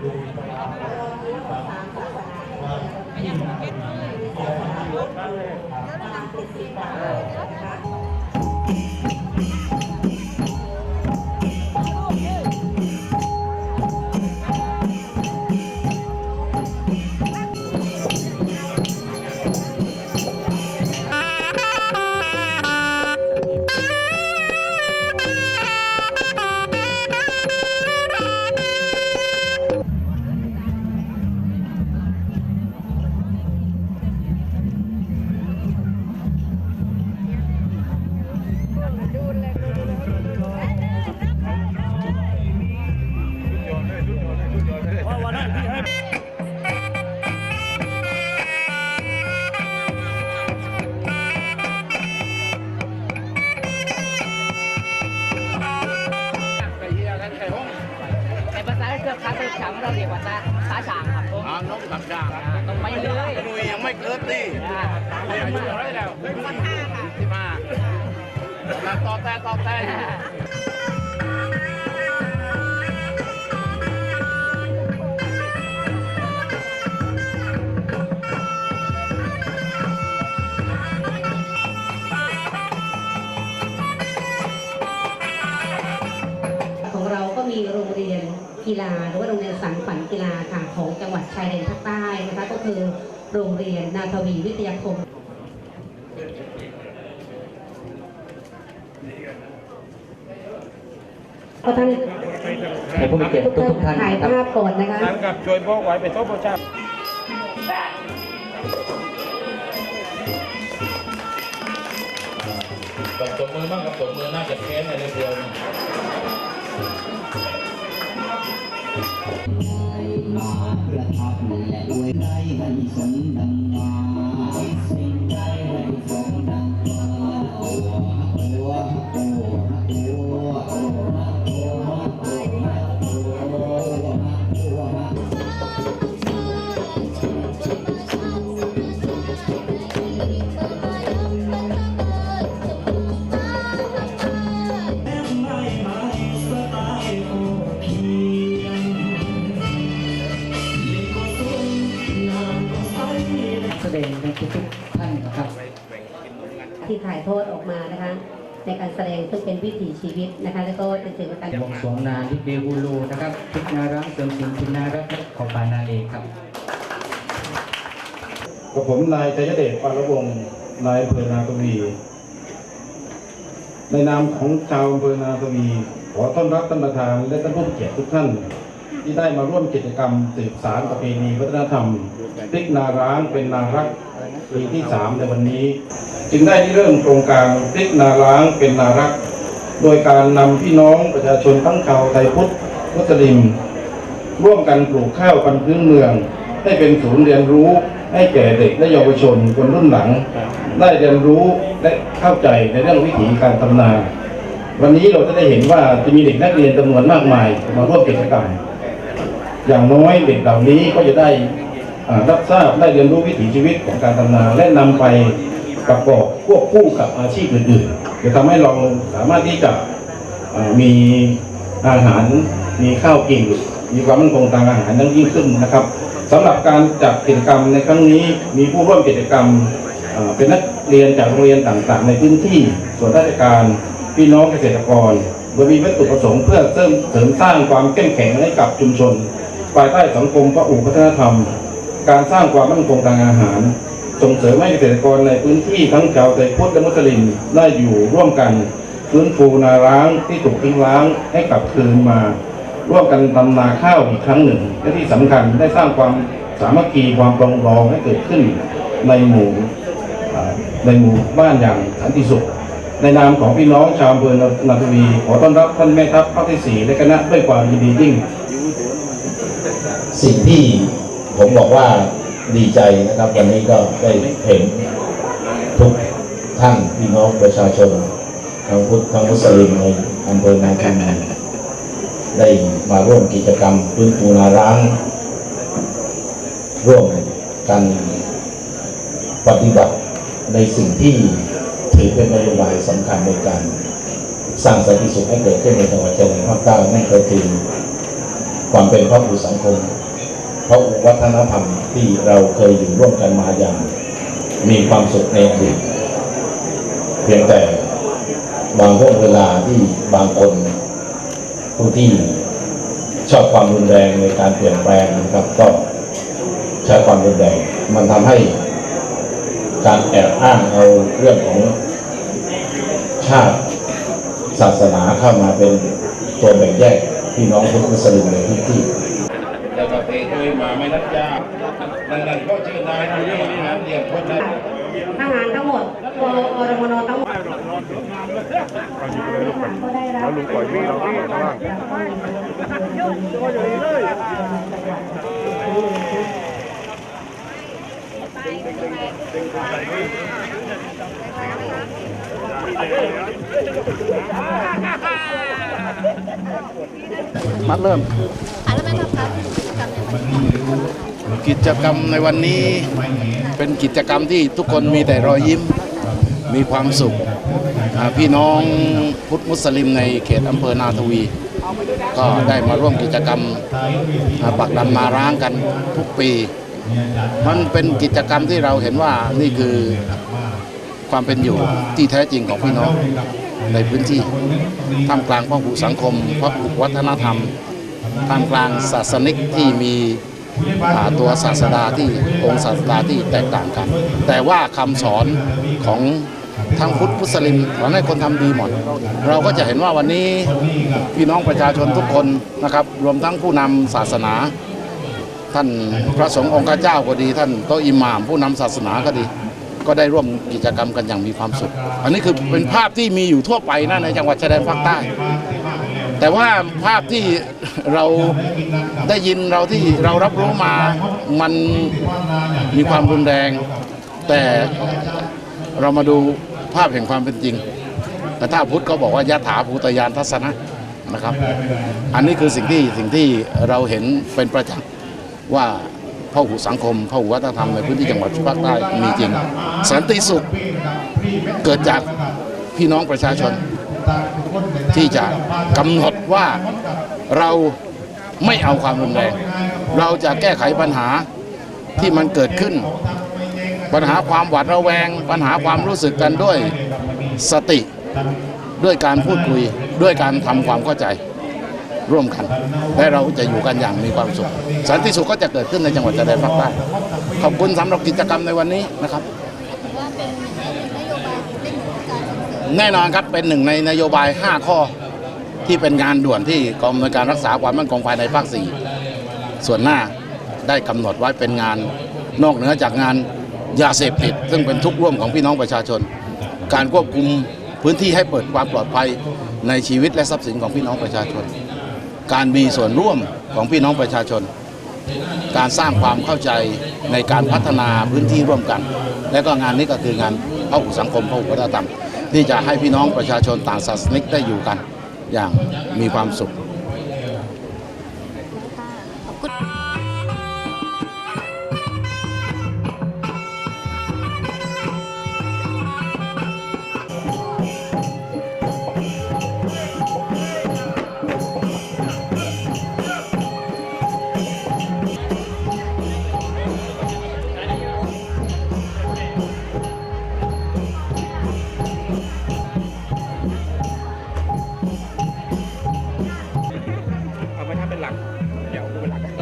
ใน เราเรียกว่าตาขาฉางครับผมอ่าน้องสักอย่างต้องไปเลยหนุ่ยยังไม่เกิดดิอ่านี่อายุเท่าไหรแล้วสิบห้าค่ะสิบห้ากำลังต่อแต่ต่อแต่ กีฬา หรือว่าโรงเรียนสังฝันกีฬาค่ะของจังหวัดชายแดนภาคใต้นะคะก็คือโรงเรียนนาทวีวิทยาคมก็ท่านให้ผู้มีเกียรติทุกทุกๆท่านถ่ายนะครับภาพก่อนนะคะนั้นกับช่วยพ่อไว้เป็นโต๊ะประชากับตบมือบ้างกับตบมือน่าจะแค้นในเดียว ประทับและอวยใครให้สมดัง ดงในทุกๆท่านนะครับ ที่ถ่ายทอดออกมานะคะ ในการแสดงซึ่งเป็นวิถีชีวิตนะคะ แล้วก็เป็นถึงการบวงสรวงนานลิเกฮูลูนะครับทุกนารักเสริมสินทุนนารักและขอปานาเลครับกับผมนายชัยเดชปานวงศ์นายอำเภอนาทวีในนามของชาวอำเภอนาทวีขอต้อนรับท่านประธานและท่านผู้มีเกียรติทุกท่าน ที่ได้มาร่วมกิจกรรมสืบสารประเพณีวัฒนธรรม พลิกนาร้างเป็นนารักปีที่สามในวันนี้ จึงได้เริ่มโครงการพลิกนาร้างเป็นนารัก โดยการนำพี่น้องประชาชนทั้งชาวไทยพุทธมุสลิม ร่วมกันปลูกข้าวพันธุ์พื้นเมือง ให้เป็นศูนย์เรียนรู้ให้แก่เด็กและเยาวชนคนรุ่นหลัง ได้เรียนรู้และเข้าใจในเรื่องวิถีการทำนา วันนี้เราจะได้เห็นว่าจะมีเด็กนักเรียนจำนวนมากมายมาร่วมกิจกรรมอย่างน้อยเด็กเหล่านี้ก็จะได้ รับทราบได้เรียนรู้วิถีชีวิตของการทำนาและนำไปประกอบควบคู่กับอาชีพอื่นๆจะทำให้เราสามารถที่จะมีอาหารมีข้าวกินมีความมั่นคงทางอาหารยิ่งขึ้นนะครับสำหรับการจัดกิจกรรมในครั้งนี้มีผู้ร่วมกิจกรรมเป็นนักเรียนจากโรงเรียนต่างๆ ในพื้นที่ส่วนราชการพี่น้องเกษตรกรโดยมีวัตถุประสงค์เพื่อเสริมเสริมสร้างความเข้มแข็งให้กับชุมชนภายใต้สังคมพระอุพัฒนธรรม การสร้างความมั่นคงทางอาหาร ส่งเสริมให้เกษตรกรในพื้นที่ทั้งชาวไทยพุทธและมุสลิมได้อยู่ร่วมกันฟื้นฟูนาร้างที่ถูกทิ้งร้างให้กลับคืนมา ร่วมกันทำนาข้าวอีกครั้งหนึ่ง และที่สำคัญได้สร้างความสามัคคีความปรองดองให้เกิดขึ้นในหมู่ในหมู่บ้านอย่างสันติสุข ในนามของพี่น้องชาวอำเภอนาทวีขอต้อนรับท่านแม่ทัพภาคที่สี่และคณะด้วยความยินดียิ่งสิ่งที่ ผมบอกว่าดีใจนะครับ วันนี้ก็ได้เห็นทุกท่านพี่น้องประชาชนทั้งพุทธทั้งมุสลิมในอำเภอนาคันได้มาร่วมกิจกรรมพื้นฟูนาร้าง ร่วมกันปฏิบัติในสิ่งที่ถือเป็นนโยบายสำคัญในการสร้างสันติสุขให้เกิดขึ้นในจังหวัดเชายแดนภาคใต้นั่นก็คือความเป็นพหุสังคม พหุวัฒนธรรมที่เราเคยอยู่ร่วมกันมาอย่าง มีความสุขในอดีตเพียงแต่บางช่วงเวลาที่บางคนผู้ที่ชอบความรุนแรงในการเปลี่ยนแปลงนะครับ ก็ใช้ความรุนแรงมันทำให้การแอบอ้างเอาเรื่องของชาติศาสนาเข้ามาเป็นตัวแบ่งแยกพี่น้องพุทธมุสลิมในพื้นที่ แล้วก็เตะด้วยมาไม่นัดยาดังนั้นก็ชื่อนายที่นี่นะเรียกคนนั้น ทหารทั้งหมดกอรมนทั้งหมด ก็ได้รับลุงปล่อยวิ่งเราวิ่งข้างล่างมัดเริ่มกิจกรรมในวันนี้เป็นกิจกรรมที่ทุกคนมีแต่รอยยิ้ม มีความสุข พี่น้องพุทธมุสลิมในเขตอำเภอนาทวี ก็ได้มาร่วมกิจกรรมปักดำนาร้างกันทุกปี มันเป็นกิจกรรมที่เราเห็นว่านี่คือความเป็นอยู่ที่แท้จริงของพี่น้องในพื้นที่ท่ามกลางพหุสังคมพหุวัฒนธรรมท่ามกลางศาสนิกที่มีตัวศาสดาที่องค์ศาสดาที่แตกต่างกัน แต่ว่าคำสอนของ ทั้งพุทธมุสลิมสอให้คนทำดีหมด เราก็จะเห็นว่าวันนี้พี่น้องประชาชนทุกคนนะครับ รวมทั้งผู้นำศาสนา ท่านพระสงฆ์องค์เจ้าก็ดี ท่านโตอิหม่าม ผู้นำศาสนาก็ดี ก็ได้ร่วมกิจกรรมกันอย่างมีความสุข อันนี้คือเป็นภาพที่มีอยู่ทั่วไปนะในจังหวัดชายแดนภาคใต้ แต่ว่าภาพที่เราได้ยินเราที่เรารับรู้มามันมีความรุนแรงแต่เรามาดู ภาพแห่งความเป็นจริง แต่ถ้าพุทธก็บอกว่ายะถาภูตยานทัศนะนะครับ อันนี้คือสิ่งที่สิ่งที่เราเห็นเป็นประจักษ์ว่าพหุสังคมพหุวัฒนธรรมในพื้นที่จังหวัดภาคใต้มีจริง สันติสุขเกิดจากพี่น้องประชาชน ที่จะกำหนดว่าเราไม่เอาความรุนแรง เราจะแก้ไขปัญหาที่มันเกิดขึ้น ปัญหาความหวาดระแวง ปัญหาความรู้สึกกันด้วยสติด้วยการพูดคุยด้วยการทำความเข้าใจร่วมกัน และเราจะอยู่กันอย่างมีความสุข สันติสุขก็จะเกิดขึ้นในจังหวัดชายแดนภาคใต้ขอบคุณสำหรับกิจกรรมในวันนี้นะครับ แน่นอนครับเป็นหนึ่งในนโยบาย 5 ข้อที่เป็นงานด่วนที่กองอำนวยการรักษาความมั่นคงภายในภาค 4 ส่วนหน้าได้กำหนดไว้เป็นงานนอกเหนือจากงาน ยาเสพติด ซึ่งเป็นทุกข์ร่วมของพี่น้องประชาชน การควบคุมพื้นที่ให้เปิดความปลอดภัยในชีวิตและทรัพย์สินของพี่น้องประชาชน การมีส่วนร่วมของพี่น้องประชาชน การสร้างความเข้าใจในการพัฒนาพื้นที่ร่วมกัน และก็งานนี้ก็คืองานพหุสังคมพหุวัฒนธรรม ที่จะให้พี่น้องประชาชนต่างศาสนิกได้อยู่กัน อย่างมีความสุข